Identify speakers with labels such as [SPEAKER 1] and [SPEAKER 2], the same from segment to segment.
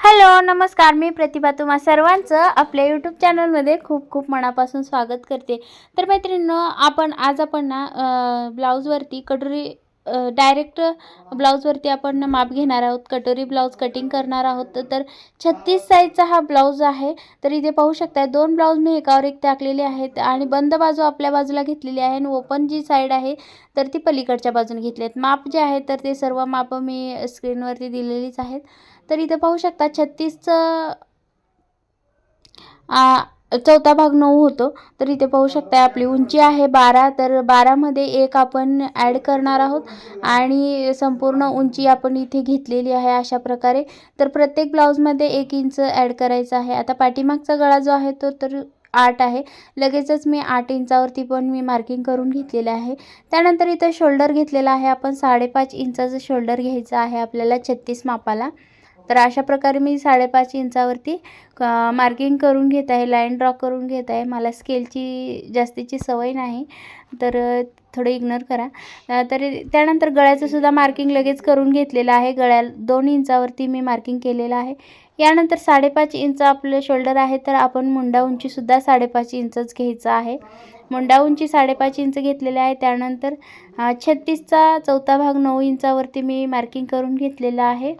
[SPEAKER 1] Hello नमस्कार. मी प्रतिभा तुम्हा सर्वांचं आपल्या यूट्यूब चॅनलमध्ये खूप खूप मनापासून स्वागत करते. तर मैत्रिणीनं आपण आज आपण ना ब्लाऊजवरती कटोरी डायरेक्ट ब्लाऊजवरती आपण माप घेणार आहोत कटोरी ब्लाऊज कटिंग करणार आहोत. तर छत्तीस साईजचा हा ब्लाऊज आहे. तर इथे पाहू शकता दोन ब्लाऊज मी एकावर एक टाकलेले आहेत आणि बंद बाजू आपल्या बाजूला घेतलेली आहे आणि ओपन जी साईड आहे तर ती पलीकडच्या बाजूने घेतली आहेत. माप जे आहे तर ते सर्व माप मी स्क्रीनवरती दिलेलीच आहेत. तर इथं पाहू शकता छत्तीसचं चौथा भाग नऊ होतो. तर इथे पाहू शकताय आपली उंची आहे बारा. तर बारामध्ये एक आपण ॲड करणार आहोत. आणि संपूर्ण उंची आपण इथे घेतलेली आहे अशा प्रकारे. तर प्रत्येक ब्लाऊजमध्ये एक इंच ॲड करायचं आहे. आता पाठीमागचा गळा जो आहे तो तर आठ आहे. लगेचच मी आठ इंचावरती पण मी मार्किंग करून घेतलेलं आहे. त्यानंतर इथं शोल्डर घेतलेला आहे. आपण साडेपाच इंचाचं शोल्डर घ्यायचं आहे आपल्याला छत्तीस मापाला. तर अशा प्रकारे मी साडेपाच इंचावरती मार्किंग करून घेत आहे लाईन ड्रॉ करून घेत आहे. मला स्केलची जास्तीची सवय नाही तर थोडं इग्नोर करा. तर त्यानंतर गळ्याचं सुद्धा मार्किंग लगेच करून घेतलेलं आहे. गळ्या दोन इंचावरती मी मार्किंग केलेलं आहे. यानंतर साडेपाच इंच आपलं शोल्डर आहे तर आपण मुंडा उंचीसुद्धा साडेपाच इंचच घ्यायचं आहे. मुंडा उंची साडेपाच इंच घेतलेले आहे. त्यानंतर छत्तीसचा चौथा भाग नऊ इंचावरती मी मार्किंग करून घेतलेला आहे.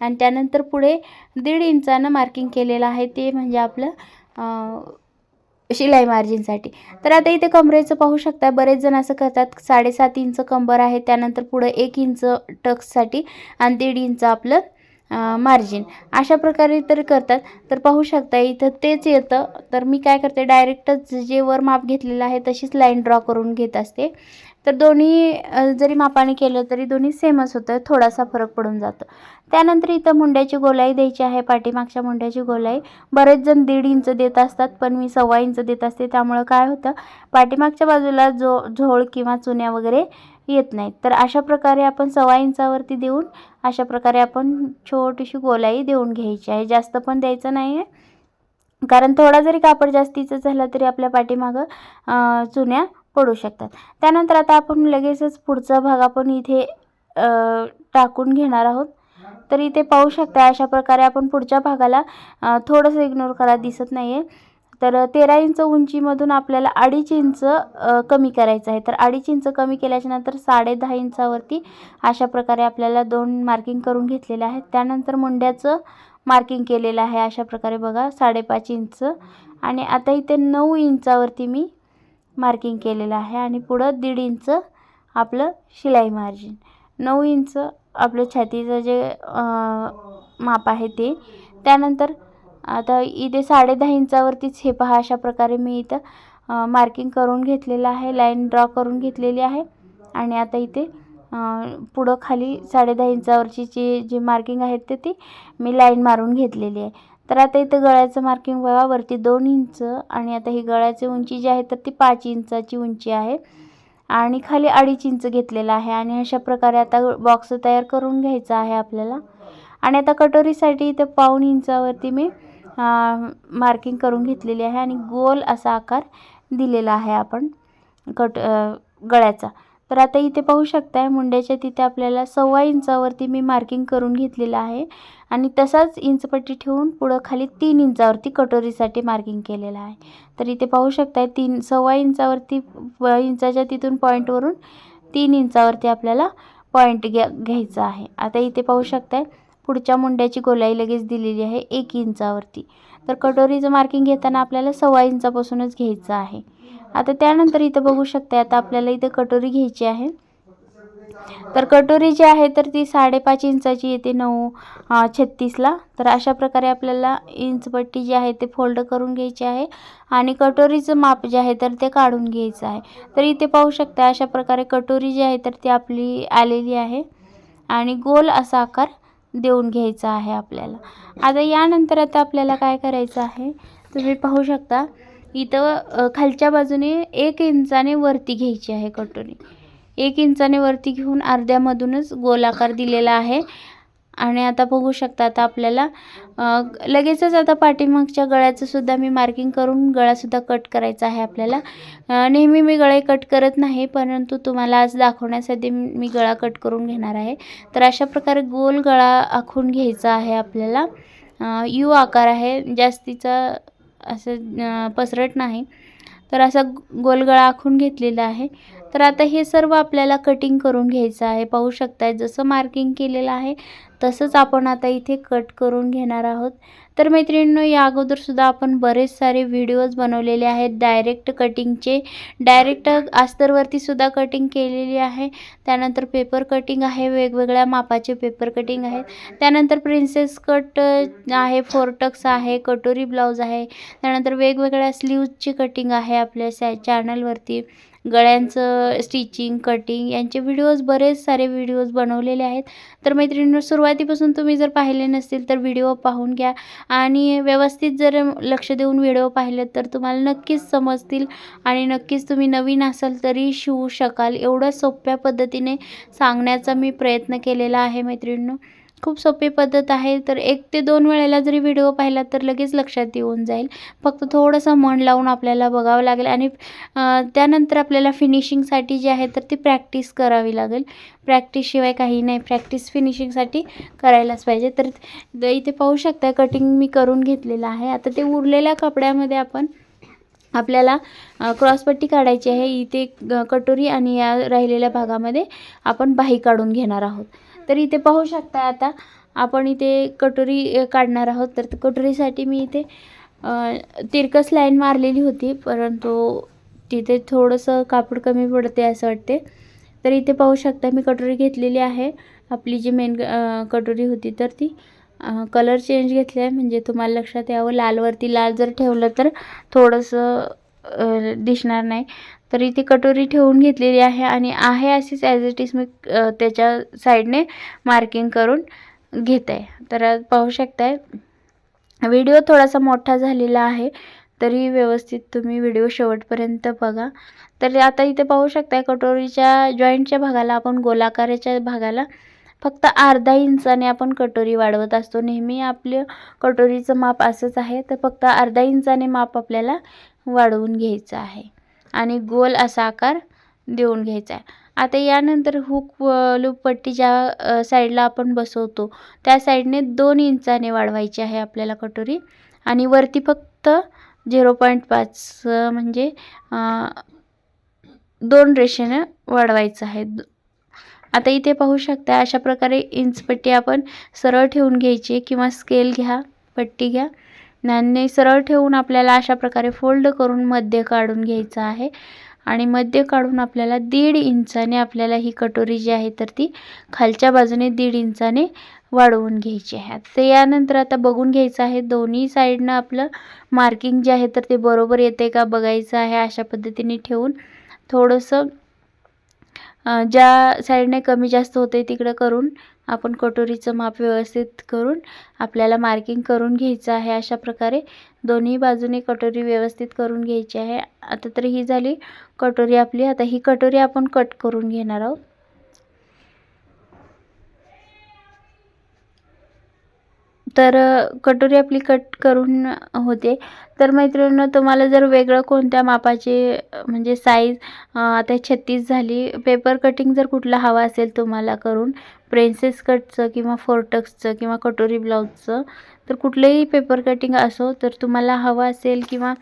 [SPEAKER 1] आणि त्यानंतर पुढे दीड इंचानं मार्किंग केलेलं आहे ते म्हणजे आपलं शिलाई मार्जिनसाठी तर आता इथे कमरेचं पाहू शकता बरेच जण असं करतात साडेसात इंच कंबर आहे त्यानंतर पुढं एक इंच टक्ससाठी आणि दीड इंच आपलं मार्जिन अशा प्रकारे तर करतात. तर पाहू शकता इथं तेच येतं. तर मी काय करते डायरेक्टच जे वर माप घेतलेलं आहे तशीच लाईन ड्रॉ करून घेत असते. तर दोन्ही जरी मापाने केलं तरी दोन्ही सेमच होतं. थोडासा फरक पडून जातो. त्यानंतर इथं मुंड्याची गोलाई द्यायची आहे. पाठीमागच्या मुंड्याची गोलाई. बरेच जण दीड इंच देत असतात पण मी सव्वा इंच देत असते. त्यामुळं काय होतं पाठीमागच्या बाजूला जो झोळ किंवा चुन्या वगैरे येत नाहीत. तर अशा प्रकारे आपण सव्वा इंचावरती देऊन अशा प्रकारे आपण छोटीशी गोलाई देऊन घ्यायची आहे. जास्त पण द्यायचं नाही आहे कारण थोडा जरी कापड जास्तीचं झाला तरी आपल्या पाठीमागं चुन्या पडू शकतात. त्यानंतर आता आपण लगेचच पुढचा भाग आपण इथे टाकून घेणार आहोत. तर इथे पाहू शकता अशा प्रकारे आपण पुढच्या भागाला थोडंसं इग्नोर करा दिसत नाही आहे तर तेरा इंच उंचीमधून आपल्याला अडीच इंच कमी करायचं आहे. तर अडीच इंच कमी केल्याच्यानंतर साडे दहा इंचावरती अशा प्रकारे आपल्याला दोन मार्किंग करून घेतलेले आहेत. त्यानंतर मुंड्याचं मार्किंग केलेलं आहे अशा प्रकारे बघा साडेपाच इंच. आणि आता इथे नऊ इंचावरती मी मार्किंग केलेलं आहे आणि पुढं दीड इंच आपलं शिलाई मार्जिन नऊ इंच आपलं छातीचं जे माप आहे ते. त्यानंतर आता इथे साडेदहा इंचावरतीच हे पहा अशा प्रकारे मी इथं मार्किंग करून घेतलेलं आहे लाईन ड्रॉ करून घेतलेली आहे. आणि आता इथे पुढं खाली साडेदहा इंचावरची जी जी मार्किंग आहेत ते ती मी लाईन मारून घेतलेली आहे. तर आता इथं गळ्याचं मार्किंग बघा वरती दोन इंच आणि आता ही गळ्याची उंची जी आहे तर ती पाच इंचाची उंची आहे. आणि खाली अडीच इंच घेतलेलं आहे आणि अशा प्रकारे आता बॉक्स तयार करून घ्यायचा आहे आपल्याला. आणि आता कटोरीसाठी इथं पाऊण इंचावरती मी मार्किंग करून घेतलेली आहे आणि गोल असा आकार दिलेला आहे आपण कट गळ्याचा. तर आता इथे पाहू शकताय मुंड्याच्या तिथे आपल्याला सव्वा इंचावरती मी मार्किंग करून घेतलेलं आहे आणि तसाच इंचपट्टी ठेवून पुढं खाली तीन इंचावरती कटोरीसाठी मार्किंग केलेलं आहे. तर इथे पाहू शकताय तीन सव्वा इंचावरती प- इंचाच्या तिथून पॉईंटवरून तीन इंचावरती आपल्याला पॉईंट घ्या घ्यायचा आहे. आता इथे पाहू शकताय पुढच्या मुंड्याची गोलाई लगेच दिलेली आहे एक इंचावरती. तर कटोरीचं मार्किंग घेताना आपल्याला सव्वा इंचापासूनच घ्यायचं आहे. आता त्यानंतर इथं बघू शकते आता आपल्याला इथं कटोरी घ्यायची आहे. तर कटोरी जी आहे तर ती साडेपाच इंचाची येते नऊ छत्तीसला. तर अशा प्रकारे आपल्याला इंचपट्टी जी आहे ते फोल्ड करून घ्यायची आहे. आणि कटोरीचं माप जे आहे तर ते काढून घ्यायचं आहे. तर इथे पाहू शकता अशा प्रकारे कटोरी जी आहे तर ती आपली आलेली आहे. आणि गोल असा आकार देऊन घ्यायचा आहे आपल्याला. आता यानंतर आता आपल्याला काय करायचं आहे? तुम्ही पाहू शकता इथं खालच्या बाजूने एक इंचाने वरती घ्यायची आहे कटोरी. एक इंचाने वरती घेऊन अर्ध्यामधूनच गोलाकार दिलेला आहे. आणि आता बघू शकता आता आपल्याला लगेचच आता पाठीमागच्या गळ्याचं सुद्धा मी मार्किंग करून गळासुद्धा कट करायचा आहे आपल्याला. नेहमी मी गळे कट करत नाही परंतु तुम्हाला आज दाखवण्यासाठी मी गळा कट करून घेणार आहे. तर अशा प्रकारे गोल गळा आखून घ्यायचा आहे आपल्याला. यू आकार आहे जास्तीचा असं पसरट नाही. तर असा गोलगळा आखून घेतलेला आहे. तर आता हे सर्व आपल्याला कटिंग करून घ्यायचं आहे. पाहू शकताय जसं मार्किंग केलेलं आहे तसंच आपण आता इथे कट करून घेणार आहोत. तर मैत्रिणींनो या अगोदरसुद्धा आपण बरेच सारे व्हिडिओज बनवलेले आहेत. डायरेक्ट कटिंगचे डायरेक्ट अस्तरवरतीसुद्धा कटिंग केलेली आहे. त्यानंतर पेपर कटिंग आहे. वेगवेगळ्या मापाचे पेपर कटिंग आहेत. त्यानंतर प्रिन्सेस कट आहे. फोरटक्स आहे. कटोरी ब्लाऊज आहे. त्यानंतर वेगवेगळ्या स्लीवची कटिंग आहे आपल्या सॅ चॅनलवरती गळ्यांचं स्टिचिंग कटिंग यांचे व्हिडिओज बरेच सारे व्हिडिओज बनवलेले आहेत. तर मैत्रिणींनो सुरुवातीपासून तुम्ही जर पाहिले नसतील तर व्हिडिओ पाहून घ्या. आणि व्यवस्थित जर लक्ष देऊन व्हिडिओ पाहिलेत तर तुम्हाला नक्कीच समजतील. आणि नक्कीच तुम्ही नवीन असाल तरी शिवू शकाल. एवढं सोप्या पद्धतीने सांगण्याचा मी प्रयत्न केलेला आहे मैत्रिणींनो. खूप सोपी पद्धत आहे. तर एक ते दोन वेळेला जरी व्हिडिओ पाहिला तर लगेच लक्षात येऊन जाईल. फक्त थोडंसं मन लावून आपल्याला बघावं लागेल आणि त्यानंतर आपल्याला फिनिशिंगसाठी जे आहे तर ती प्रॅक्टिस करावी लागेल. प्रॅक्टिसशिवाय काही नाही. प्रॅक्टिस फिनिशिंगसाठी करायलाच पाहिजे. तर द- इथे पाहू शकता कटिंग मी करून घेतलेलं आहे. आता ते उरलेल्या कपड्यामध्ये आपण आपल्याला क्रॉसपट्टी काढायची आहे. इथे कटोरी आणि या राहिलेल्या भागामध्ये आपण बाही काढून घेणार आहोत. तर इथे पाहू शकता आता. आपण इथे कटोरी काढणार आहोत. तर कटोरीसाठी मी इथे तिरकस लाईन मारलेली होती. परंतु तिथे थोडंसं कापड कमी पडते असं वाटते. तर इथे पाहू शकता मी कटोरी घेतलेली आहे. आपली जी मेन कटोरी होती तर ती कलर चेंज घेतला आहे. म्हणजे तुम्हाला लक्षात यावं लालवरती लाल जर ठेवलं तर थोडंसं दिसणार नाही. तर इथे कटोरी ठेवून घेतलेली आहे आणि आहे अशीच ॲज इट इज मी त्याच्या साईडने मार्किंग करून घेत. आहे तर पाहू शकताय व्हिडिओ थोडासा मोठा झालेला आहे तरी व्यवस्थित तुम्ही व्हिडिओ शेवटपर्यंत बघा. तर आता इथे पाहू शकताय कटोरीच्या जॉईंटच्या भागाला आपण गोलाकाराच्या भागाला फक्त अर्धा इंचाने आपण कटोरी वाढवत असतो. नेहमी आपलं कटोरीचं माप असंच आहे तर फक्त अर्धा इंचाने माप आपल्याला वाढवून घ्यायचं आहे. आणि गोल असा आकार देऊन घ्यायचा आहे. आता यानंतर हुक व लूप पट्टी ज्या साईडला आपण बसवतो त्या साईडने दोन इंचाने वाढवायची आहे आपल्याला कटोरी. आणि वरती फक्त झिरो पॉईंट पाच म्हणजे दोन रेषेनं वाढवायचं आहे. आता इथे पाहू शकता अशा प्रकारे इंचपट्टी आपण सरळ ठेवून घ्यायची किंवा स्केल घ्या पट्टी घ्या. आणि सरळ ठेवून आपल्याला अशा प्रकारे फोल्ड करून मध्य काढून घ्यायचं आहे. आणि मध्य काढून आपल्याला दीड इंचाने आपल्याला ही कटोरी जी आहे तर ती खालच्या बाजूने दीड इंचाने वाढवून घ्यायची आहे. तर यानंतर आता बघून घ्यायचं आहे दोन्ही साईडनं आपलं मार्किंग जे आहे तर ते बरोबर येते का बघायचं आहे अशा पद्धतीने ठेवून. थोडंसं ज्या साईडने कमी जास्त होते तिकडं करून आपण कटोरीचं माप व्यवस्थित करून आपल्याला मार्किंग करून घ्यायचं आहे अशा प्रकारे. दोन्ही बाजूने कटोरी व्यवस्थित करून घ्यायची आहे. आता तर ही झाली कटोरी आपली. आता ही कटोरी आपण कट करून घेणार आहोत. तर कटोरी आपली कट करून होते. तर मैत्रिणीनं तुम्हाला जर वेगळं कोणत्या मापाचे म्हणजे साईज आता छत्तीस झाली. पेपर कटिंग जर कुठला हवा असेल तुम्हाला करून प्रिन्सेस कटचं किंवा फोरटक्सचं किंवा कटोरी ब्लाऊजचं तर कुठलंही पेपर कटिंग असो तर तुम्हाला हवं असेल किंवा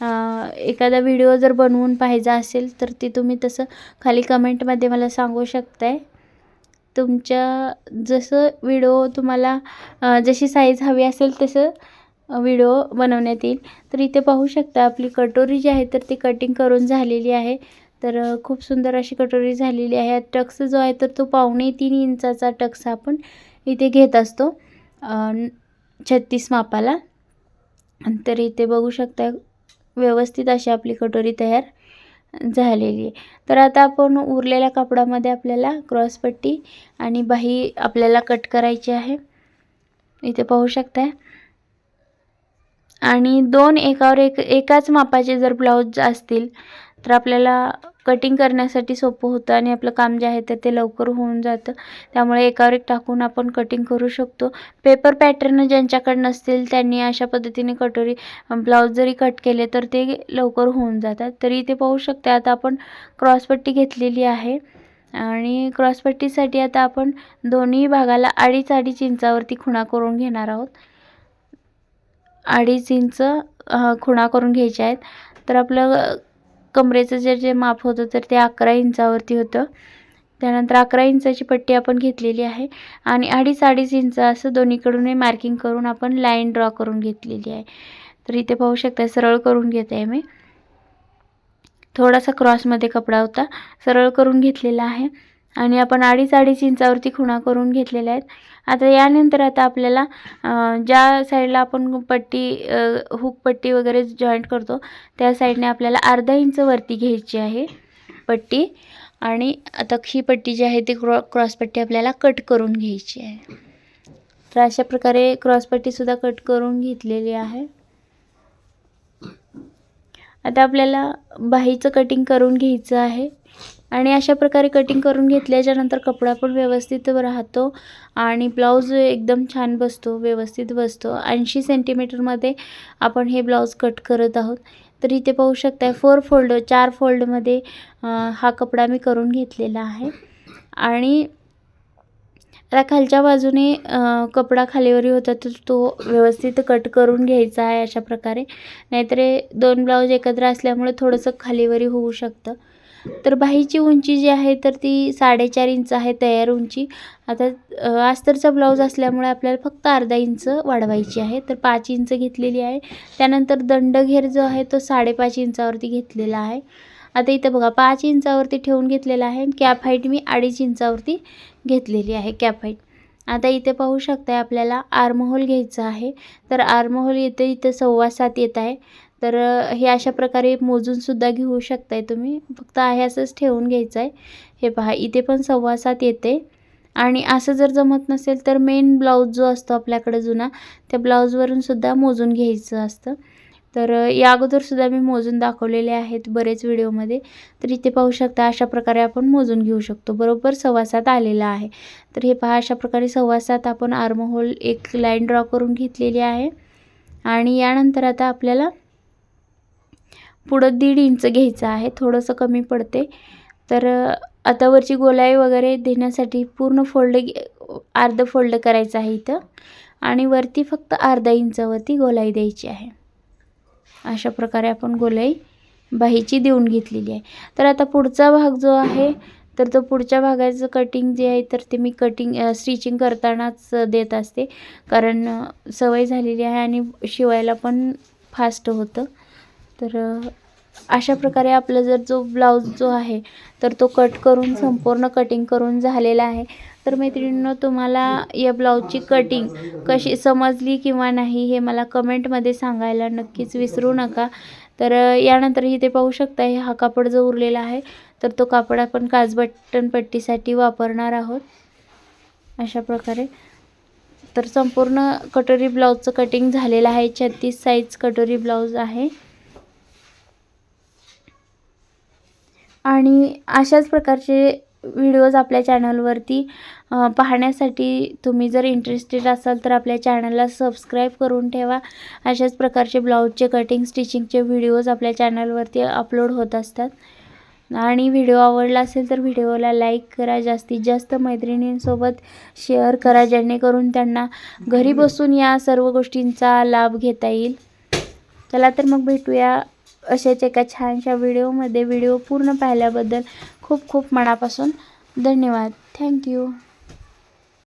[SPEAKER 1] एखादा व्हिडिओ जर बनवून पाहिजे असेल तर ती तुम्ही तसं खाली कमेंटमध्ये मला सांगू शकताय. तुमच्या जसं व्हिडिओ तुम्हाला जशी साईज हवी असेल तसं व्हिडिओ बनवण्यात येईल. तर इथे पाहू शकता आपली कटोरी जी आहे तर ती कटिंग करून झालेली आहे. तर खूप सुंदर अशी कटोरी झालेली आहे. टक्स जो आहे तर तो पावणे तीन इंचाचा टक्स आपण इथे घेत असतो छत्तीस मापाला. तर इथे बघू शकता व्यवस्थित अशी आपली कटोरी तयार झालेली आहे. तर आता आपण उरलेल्या कापडामध्ये आपल्याला क्रॉसपट्टी आणि बाही आपल्याला कट करायची आहे. इथे पाहू शकताय आणि दोन एकावर एक एकाच मापाचे जर ब्लाऊज असतील तर आपल्याला कटिंग करण्यासाठी सोपं होतं आणि आपलं काम जे आहे तर ते लवकर होऊन जातं. त्यामुळे एकावर एक टाकून आपण कटिंग करू शकतो. पेपर पॅटर्न ज्यांच्याकडे नसतील त्यांनी अशा पद्धतीने कटोरी ब्लाऊज जरी कट केले तर ते लवकर होऊन जातात. तरी ते पाहू शकते आता आपण क्रॉसपट्टी घेतलेली आहे. आणि क्रॉसपट्टीसाठी आता आपण दोन्ही भागाला अडीच अडीच इंचावरती खुणा करून घेणार आहोत. अडीच इंच खुणा करून घ्यायच्या आहेत. तर आपलं कमरेचं जे जे माप होतं तर ते अकरा इंचावरती होतं. त्यानंतर अकरा इंचाची पट्टी आपण घेतलेली आहे आणि अडीच अडीच इंच असं दोन्हीकडूनही मार्किंग करून आपण लाईन ड्रॉ करून घेतलेली आहे. तर इथे पाहू शकता सरळ करून घेत आहे मी. थोडासा क्रॉसमध्ये कपडा होता सरळ करून घेतलेला आहे. आणि आपण अडीच अडीच इंचावरती खुणा करून घेतलेल्या आहेत. आता यानंतर आता आपल्याला ज्या साईडला आपण पट्टी हुक पट्टी वगैरे जॉईंट करतो त्या साईडने आपल्याला अर्धा इंच वरती घ्यायची आहे पट्टी. आणि आता ही पट्टी जी आहे ती क्रॉ क्रॉस पट्टी आपल्याला कट करून घ्यायची आहे. तर अशा प्रकारे क्रॉस पट्टीसुद्धा कट करून घेतलेली आहे. आता आपल्याला बाहीचं कटिंग करून घ्यायचं आहे. आणि अशा प्रकारे कटिंग करून घेतल्याच्यानंतर कपडा पण व्यवस्थित राहतो आणि ब्लाऊज एकदम छान बसतो व्यवस्थित बसतो. ऐंशी सेंटीमीटरमध्ये आपण हे ब्लाऊज कट करत आहोत. तर इथे पाहू शकताय फोर फोल्ड चार फोल्डमध्ये हा कपडा मी करून घेतलेला आहे. आणि आता खालच्या बाजूने कपडा खालीवरी होता तर तो व्यवस्थित कट करून घ्यायचा आहे अशा प्रकारे. नाहीतर दोन ब्लाऊज एकत्र असल्यामुळे थोडंसं खालीवरी होऊ शकतं. तर बाहीची उंची जी आहे तर ती साडेचार इंच आहे तयार उंची. आता अस्तरचा ब्लाऊज असल्यामुळे आपल्याला फक्त अर्धा इंच वाढवायची आहे. तर पाच इंच घेतलेली आहे. त्यानंतर दंडघेर जो आहे तो साडेपाच इंचावरती घेतलेला आहे. आता इथं बघा पाच इंचावरती ठेवून घेतलेला आहे कॅप हाईट मी अडीच इंचावरती घेतलेली आहे कॅप हाईट. आता इथे पाहू शकताय आपल्याला आर्महोल घ्यायचं आहे. तर आर्महोल येते इथं सव्वा सात येत आहे. तर हे अशा प्रकारे मोजूनसुद्धा घेऊ शकताय तुम्ही. फक्त आहे असंच ठेवून घ्यायचं आहे हे पहा इथे पण सव्वा सात येते. आणि असं जर जमत नसेल तर मेन ब्लाऊज जो असतो आपल्याकडे जुना त्या ब्लाऊजवरून सुद्धा मोजून घ्यायचं असतं. तर या अगोदरसुद्धा मी मोजून दाखवलेले आहेत बरेच व्हिडिओमध्ये. तर इथे पाहू शकता अशा प्रकारे आपण मोजून घेऊ शकतो. बरोबर सव्वा सात आलेला आहे. तर हे पहा अशा प्रकारे सव्वा सात आपण आर्महोल एक लाईन ड्रॉ करून घेतलेली आहे. आणि यानंतर आता आपल्याला पुढं दीड इंच घ्यायचं आहे. थोडंसं कमी पडते. तर आता वरची गोलाई वगैरे देण्यासाठी पूर्ण फोल्ड अर्ध फोल्ड करायचं आहे इथं. आणि वरती फक्त अर्धा इंचावरती गोलाई द्यायची आहे. अशा प्रकारे आपण गोलाई बाहीची देऊन घेतलेली आहे. तर आता पुढचा भाग जो आहे तर तो पुढच्या भागाचं कटिंग जे आहे तर ते मी कटिंग स्टिचिंग करतानाच देत असते. कारण सवय झालेली आहे आणि शिवायला पण फास्ट होतं. तर अशा प्रकारे आपला जर जो ब्लाऊज जो आहे तर तो कट करून संपूर्ण कटिंग करून झालेला आहे. तर मैत्रिणींनो तुम्हाला या ब्लाऊजची कटिंग कशी समजली किंवा नाही हे मला कमेंटमध्ये सांगायला नक्कीच विसरू नका. तर यानंतरही यानंतर इथे पाहू शकता हे हा कापड जो उरलेला आहे तर तो कापड आपण काजबट्टन पट्टीसाठी वापरणार आहोत. अशा प्रकारे. तर संपूर्ण कटोरी ब्लाऊजचं कटिंग झालेलं आहे. छत्तीस साईज कटोरी ब्लाऊज आहे. आणि अशाच प्रकारचे व्हिडिओज आपल्या चॅनलवरती पाहण्यासाठी तुम्ही जर इंटरेस्टेड असाल तर आपल्या चॅनलला सबस्क्राईब करून ठेवा. अशाच प्रकारचे ब्लाऊजचे कटिंग स्टिचिंगचे व्हिडिओज आपल्या चॅनलवरती अपलोड होत असतात. आणि व्हिडिओ आवडला असेल तर व्हिडिओला लाईक करा. जास्तीत जास्त मैत्रिणींसोबत शेअर करा जेणेकरून त्यांना घरी बसून या सर्व गोष्टींचा लाभ घेता येईल. चला तर मग भेटूया. अशाच एका छानशा व्हिडिओमध्ये व्हिडिओ पूर्ण पाहिल्याबद्दल खूप खूप मनापासून धन्यवाद. थँक्यू